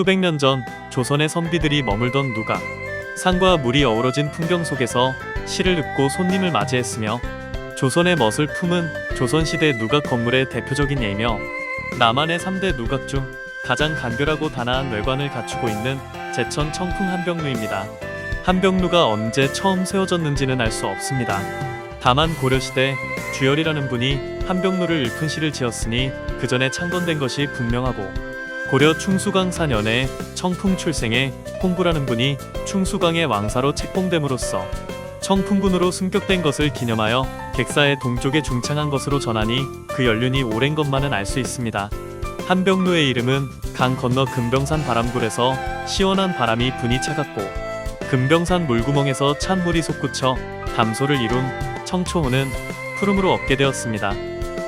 수백 년 전 조선의 선비들이 머물던 누가 산과 물이 어우러진 풍경 속에서 시를 읊고 손님을 맞이했으며 조선의 멋을 품은 조선시대 누각 건물의 대표적인 예이며 남한의 3대 누각 중 가장 간결하고 단아한 외관을 갖추고 있는 제천 청풍 한병루입니다. 한병루가 언제 처음 세워졌는지는 알 수 없습니다. 다만 고려시대 주열이라는 분이 한병루를 읊은 시를 지었으니 그 전에 창건된 것이 분명하고 고려 충수강 4년에 청풍 출생의 홍구라는 분이 충수강의 왕사로 책봉됨으로써 청풍군으로 승격된 것을 기념하여 객사의 동쪽에 중창한 것으로 전하니 그 연륜이 오랜 것만은 알 수 있습니다. 한병루의 이름은 강 건너 금병산 바람굴에서 시원한 바람이 분이 차갑고 금병산 물구멍에서 찬 물이 솟구쳐 담소를 이룬 청초호는 푸름으로 얻게 되었습니다.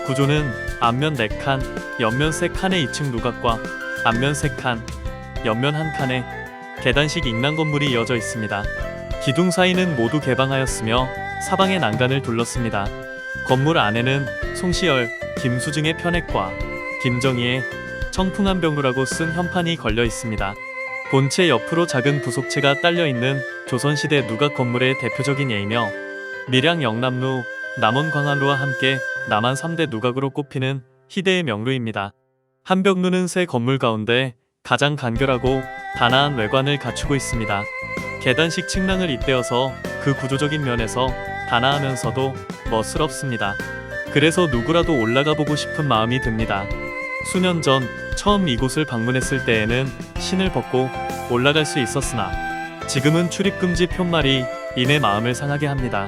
구조는 앞면 4칸, 옆면 3칸의 2층 누각과 앞면 3칸, 옆면 1칸에 계단식 인랑 건물이 이어져 있습니다. 기둥 사이는 모두 개방하였으며 사방의 난간을 둘렀습니다. 건물 안에는 송시열, 김수증의 편액과 김정희의 청풍한 병루라고 쓴 현판이 걸려 있습니다. 본체 옆으로 작은 부속체가 딸려 있는 조선시대 누각 건물의 대표적인 예이며 밀양 영남루, 남원 광안루와 함께 남한 3대 누각으로 꼽히는 희대의 명루입니다. 한병루는 새 건물 가운데 가장 간결하고 단아한 외관을 갖추고 있습니다. 계단식 층랑을 잇대어서 그 구조적인 면에서 단아하면서도 멋스럽습니다. 그래서 누구라도 올라가 보고 싶은 마음이 듭니다. 수년 전 처음 이곳을 방문했을 때에는 신을 벗고 올라갈 수 있었으나 지금은 출입금지 푯말이 이내 마음을 상하게 합니다.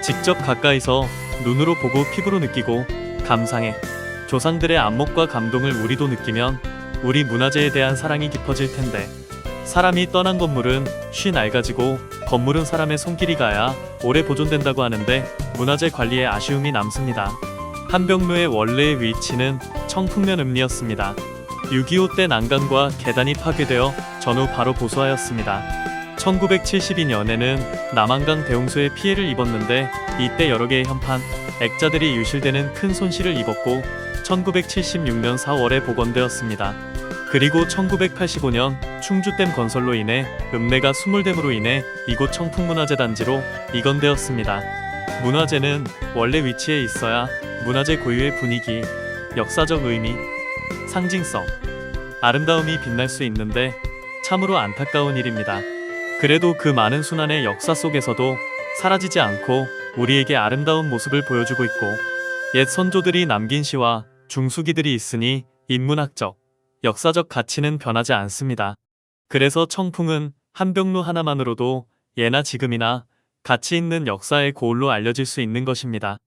직접 가까이서 눈으로 보고 피부로 느끼고 감상해 조상들의 안목과 감동을 우리도 느끼면 우리 문화재에 대한 사랑이 깊어질 텐데 사람이 떠난 건물은 쉬 낡아지고 건물은 사람의 손길이 가야 오래 보존된다고 하는데 문화재 관리에 아쉬움이 남습니다. 한병루의 원래의 위치는 청풍면 읍리였습니다. 6.25 때 난간과 계단이 파괴되어 전후 바로 보수하였습니다. 1972년에는 남한강 대홍수에 피해를 입었는데 이때 여러 개의 현판, 액자들이 유실되는 큰 손실을 입었고 1976년 4월에 복원되었습니다. 그리고 1985년 충주댐 건설로 인해 읍내가 수물댐으로 인해 이곳 청풍문화재 단지로 이건되었습니다. 문화재는 원래 위치에 있어야 문화재 고유의 분위기, 역사적 의미, 상징성, 아름다움이 빛날 수 있는데 참으로 안타까운 일입니다. 그래도 그 많은 순환의 역사 속에서도 사라지지 않고 우리에게 아름다운 모습을 보여주고 있고 옛 선조들이 남긴 시와 중수기들이 있으니 인문학적, 역사적 가치는 변하지 않습니다. 그래서 청풍은 한병루 하나만으로도 예나 지금이나 가치 있는 역사의 고을로 알려질 수 있는 것입니다.